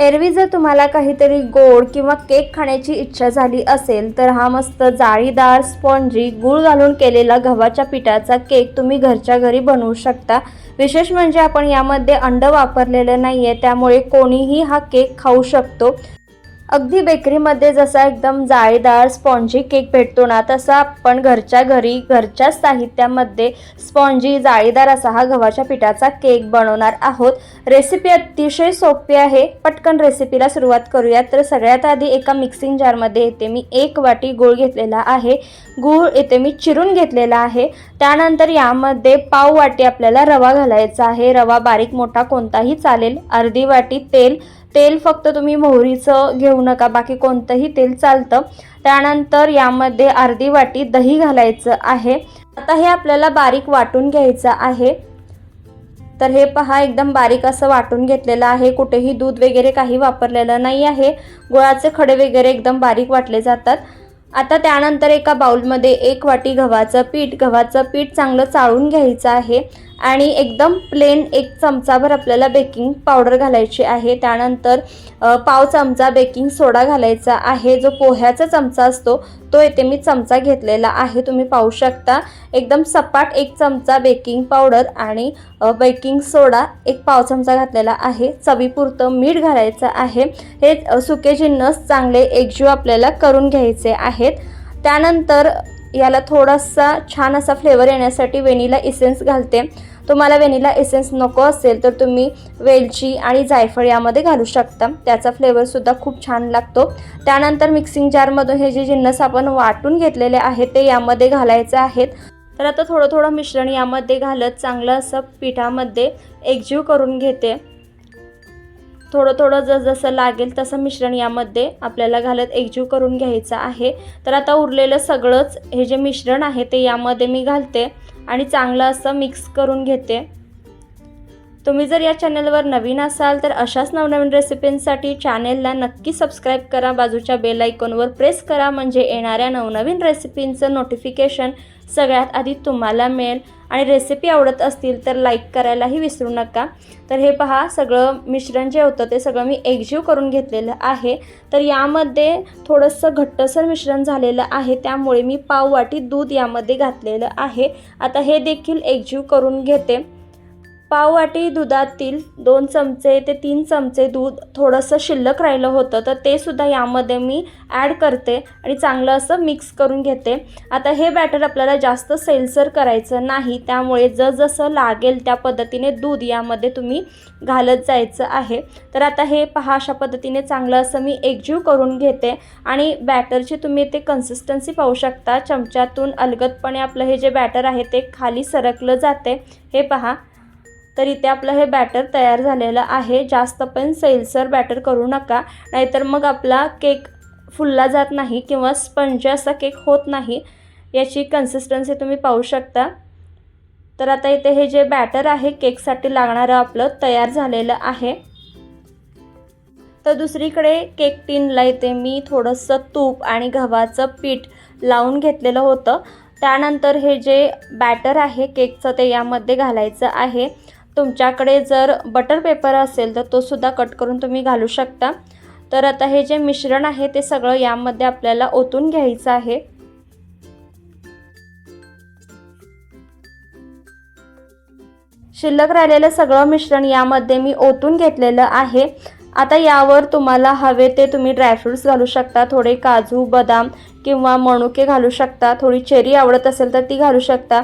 एरवी जर तुम्हाला काहीतरी गोड किंवा केक खाण्याची इच्छा झाली असेल तर हा मस्त जाळीदार स्पॉन्जी गूळ घालून केलेला गव्हाच्या पिठाचा केक तुम्ही घरच्या घरी बनवू शकता. विशेष म्हणजे आपण यामध्ये अंड वापरलेलं नाही आहे त्यामुळे कोणीही हा केक खाऊ शकतो. अगदी बेकरीमध्ये जसा एकदम जाळीदार स्पॉन्जी केक भेटतो ना तसा आपण घरच्या घरी घरच्या साहित्यामध्ये स्पॉन्जी जाळीदार असा हा गव्हाच्या पिठाचा केक बनवणार आहोत. रेसिपी अतिशय सोपी आहे. पटकन रेसिपीला सुरुवात करूयात. तर सगळ्यात आधी एका मिक्सिंग जारमध्ये येते मी एक वाटी गूळ घेतलेला आहे. गूळ येथे मी चिरून घेतलेला आहे. त्यानंतर यामध्ये पाव वाटी आपल्याला रवा घालायचा आहे. रवा बारीक मोठा कोणताही चालेल. अर्धी वाटी तेल तेल फक्त तुम्ही मोहरीचं घेऊ नका बाकी कोणतंही तेल चालतं. त्यानंतर यामध्ये अर्धी वाटी दही घालायचं आहे. आता हे आपल्याला बारीक वाटून घ्यायचं आहे. तर हे पहा एकदम बारीक असं वाटून घेतलेलं आहे. कुठेही दूध वगैरे काही वापरलेलं नाही आहे. गुळाचे खडे वगैरे एकदम बारीक वाटले जातात. आता त्यानंतर एका बाउलमध्ये एक वाटी गव्हाचं पीठ गव्हाचं पीठ चांगलं चाळून घ्यायचं आहे आणि एकदम प्लेन एक चमचाभर आपल्याला बेकिंग पावडर घालायची आहे. त्यानंतर पाव चमचा बेकिंग सोडा घालायचा आहे. जो पोह्याचा चमचा असतो तो येथे मी चमचा घेतलेला आहे. तुम्ही पाहू शकता एकदम सपाट एक चमचा बेकिंग पावडर आणि बेकिंग सोडा एक पाव चमचा घातलेला आहे. चवीपुरतं मीठ घालायचं आहे. हे सुके जिन्नस चांगले एकजीव आपल्याला करून घ्यायचे आहे. आहेत. त्यानंतर याला थोडासा छान असा फ्लेवर येण्यासाठी वेनिला इसेन्स घालते. तुम्हाला वेनिला एसेन्स नको असेल तर तुम्ही वेलची आणि जायफळ यामध्ये घालू शकता. त्याचा फ्लेवरसुद्धा खूप छान लागतो. त्यानंतर मिक्सिंग जारमधून हे जे जिन्नस आपण वाटून घेतलेले आहेत ते यामध्ये घालायचे आहेत. तर आता थोडं थोडं मिश्रण यामध्ये घालत चांगलं असं पिठामध्ये एकजीव करून घेते. थोडं थोडं जसं लागेल तसं मिश्रण यामध्ये आपल्याला घालत एकजीव करून घ्यायचं आहे. तर आता उरलेलं सगळंच हे जे मिश्रण आहे ते यामध्ये मी घालते आणि चांगलं असं मिक्स करून घेते. तुम्ही जर या चॅनलवर नवीन असाल तर अशाच नवनवीन रेसिपींसाठी चॅनेलला नक्की सबस्क्राईब करा. बाजूच्या बेल आयकॉनवर प्रेस करा. म्हणजे येणाऱ्या नवनवीन रेसिपींचं नोटिफिकेशन सगळ्यात आधी तुम्हाला मिळेल आणि रेसिपी आवडत असतील तर लाईक करायलाही विसरू नका. तर हे पहा सगळं मिश्रण जे होतं ते सगळं मी एकजीव करून घेतलेलं आहे. तर यामध्ये थोडंसं घट्टसर मिश्रण झालेलं आहे त्यामुळे मी पाव वाटी दूध यामध्ये घातलेलं आहे. आता हे देखील एकजीव करून घेते. पाववाटी दुधातील दोन चमचे ते तीन चमचे दूध थोडंसं शिल्लक राहिलं होतं तर ते सुद्धा यामध्ये मी ॲड करते आणि चांगलं असं मिक्स करून घेते. आता हे बॅटर आपल्याला जास्त सेलसर करायचं नाही त्यामुळे जसजसं लागेल त्या पद्धतीने दूध यामध्ये तुम्ही घालत जायचं आहे. तर आता हे पहा अशा पद्धतीने चांगलं असं मी एकजीव करून घेते आणि बॅटरची तुम्ही ते कन्सिस्टन्सी पाहू शकता. चमच्यातून अलगदपणे आपलं हे जे बॅटर आहे ते खाली सरकलं जाते. हे पहा तर इथे आपलं हे बॅटर तयार झालेलं आहे. जास्त पण सैलसर बॅटर करू नका. नाहीतर मग आपला केक फुलला जात नाही किंवा स्पंज असा केक होत नाही. याची कन्सिस्टन्सी तुम्ही पाहू शकता. तर आता इथे हे जे बॅटर आहे केकसाठी लागणारं आपलं तयार झालेलं आहे. तर दुसरीकडे केक टीनला इथे मी थोडंसं तूप आणि गव्हाचं पीठ लावून घेतलेलं होतं. त्यानंतर हे जे बॅटर आहे केकचं ते यामध्ये घालायचं आहे. तुमच्याकडे जर बटर पेपर असेल तर तो सुद्धा कट करून तुम्ही घालू शकता. तर आता हे जे मिश्रण आहे ते सगळं यामध्ये आपल्याला ओतून घ्यायचं आहे. शिल्लक राहिलेलं सगळं मिश्रण यामध्ये मी ओतून घेतलेलं आहे. आता यावर तुम्हाला हवे ते तुम्ही ड्रायफ्रूट्स घालू शकता थोडे काजू बदाम किंवा मणुके घालू शकता थोडी चेरी आवडत असेल तर ती घालू शकता.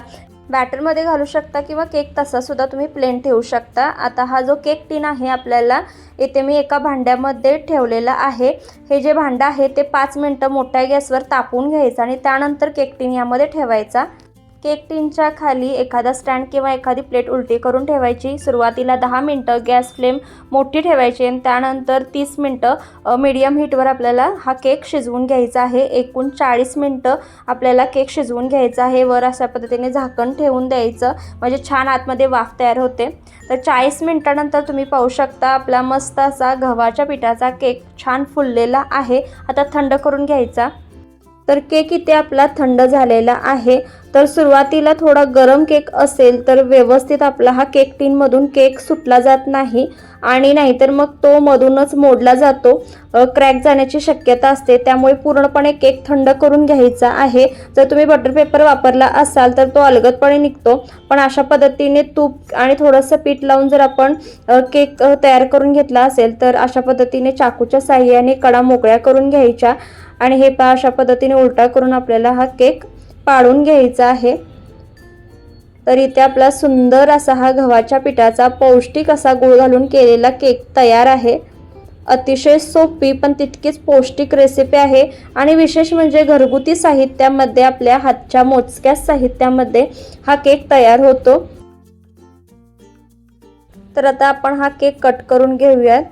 बॅटरमध्ये घालू शकता किंवा केक तसासुद्धा तुम्ही प्लेन ठेवू शकता. आता हा जो केक टीन आहे आपल्याला इथे मी एका भांड्यामध्ये ठेवलेला आहे. हे जे भांडं आहे ते पाच मिनटं मोठ्या गॅसवर तापवून घ्यायचं आणि त्यानंतर केक टीन यामध्ये ठेवायचा. केक टीनच्या खाली एखादा स्टँड किंवा एखादी प्लेट उलटी करून ठेवायची. सुरुवातीला दहा मिनटं गॅस फ्लेम मोठी ठेवायची आणि त्यानंतर तीस मिनटं मीडियम हीटवर आपल्याला हा केक शिजवून घ्यायचा आहे. एकूण चाळीस मिनटं आपल्याला केक शिजवून घ्यायचा आहे. वर अशा पद्धतीने झाकण ठेवून द्यायचं. म्हणजे छान आतमध्ये वाफ तयार होते. तर चाळीस मिनटानंतर तुम्ही पाहू शकता आपला मस्त असा गव्हाच्या पिठाचा केक छान फुललेला आहे. आता थंड करून घ्यायचा. तर केक इथे आपला थंड झालेला आहे. तर सुरुवातीला थोडा गरम केक असेल तर व्यवस्थित आपला हा केक टीनमधून केक सुटला जात नाही आणि नाहीतर मग तो मधूनच मोडला जातो. क्रॅक जाण्याची शक्यता असते. त्यामुळे पूर्णपणे केक थंड करून घ्यायचा आहे. जर तुम्ही बटर पेपर वापरला असाल तर तो अलगदपणे निघतो. पण अशा पद्धतीने तूप आणि थोडंसं पीठ लावून जर आपण केक तयार करून घेतला असेल तर अशा पद्धतीने चाकूच्या साह्याने कडा मोकळ्या करून घ्यायच्या. आणि हे पहा अशा पद्धतीने उलटा करून आपल्याला हा केक पाडून घ्यायचा आहे. तर इथे आपला सुंदर असा हा गव्हाच्या पिठाचा पौष्टिक असा गुळ घालून केलेला केक तयार आहे. अतिशय सोपी पण तितकीच पौष्टिक रेसिपी आहे आणि विशेष म्हणजे घरगुती साहित्यामध्ये आपल्या हातच्या मोजक्या साहित्यामध्ये हा केक तयार होतो. तर आता आपण हा केक कट करून घेऊयात.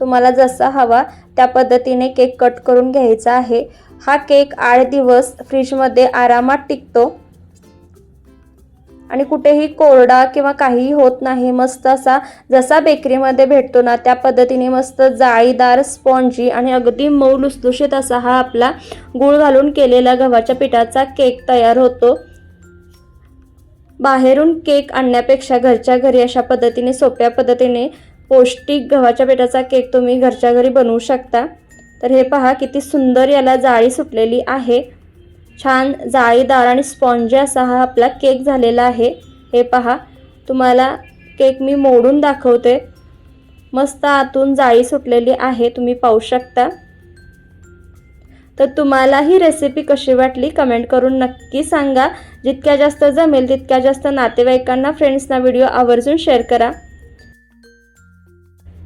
तुम्हाला जसा हवा त्या पद्धतीने केक कट करून घ्यायचा आहे. हा केक आठ दिवस फ्रीजमध्ये आरामात टिकतो. आणि कुठेही कोरडा किंवा काहीही होत नाही मस्त असा जसा बेकरीमध्ये भेटतो ना त्या पद्धतीने मस्त जाळीदार स्पॉन्जी आणि अगदी मऊ लुसलुशीत असा हा आपला गूळ घालून केलेला गव्हाच्या पिठाचा केक तयार होतो. बाहेरून केक आणण्यापेक्षा घरच्या घरी अशा पद्धतीने सोप्या पद्धतीने पौष्टिक गव्हाच्या पिठाचा केक तुम्ही घरच्या घरी बनवू शकता. तर हे पहा किती सुंदर याला जाळी सुटलेली आहे. छान जाळीदार आणि स्पॉन्जी असा हा आपला केक झालेला आहे. हे पहा तुम्हाला केक मी मोडून दाखवते. मस्त आतून जाळी सुटलेली आहे तुम्ही पाहू शकता. तर तुम्हाला ही रेसिपी कशी वाटली कमेंट करून नक्की सांगा. जितक्या जास्त जमेल तितक्या जास्त नातेवाईकांना फ्रेंड्सना व्हिडिओ आवर्जून शेअर करा.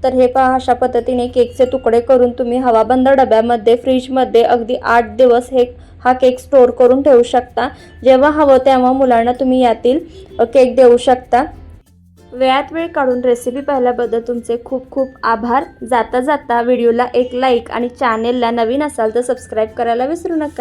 तर हे पहा अशा पद्धतीने केकचे तुकडे करून तुम्ही हवाबंद डब्यामध्ये फ्रीजमध्ये अगदी आठ दिवस हे हा केक स्टोअर करून ठेवू शकता. जेव्हा हवं तेव्हा मुलांना तुम्ही यातील केक देऊ शकता. वेळात वेळ काढून रेसिपी पाहिल्याबद्दल तुमचे खूप खूप आभार. जाता जाता व्हिडिओला एक लाईक आणि चॅनेलला नवीन असाल तर सबस्क्राईब करायला विसरू नका.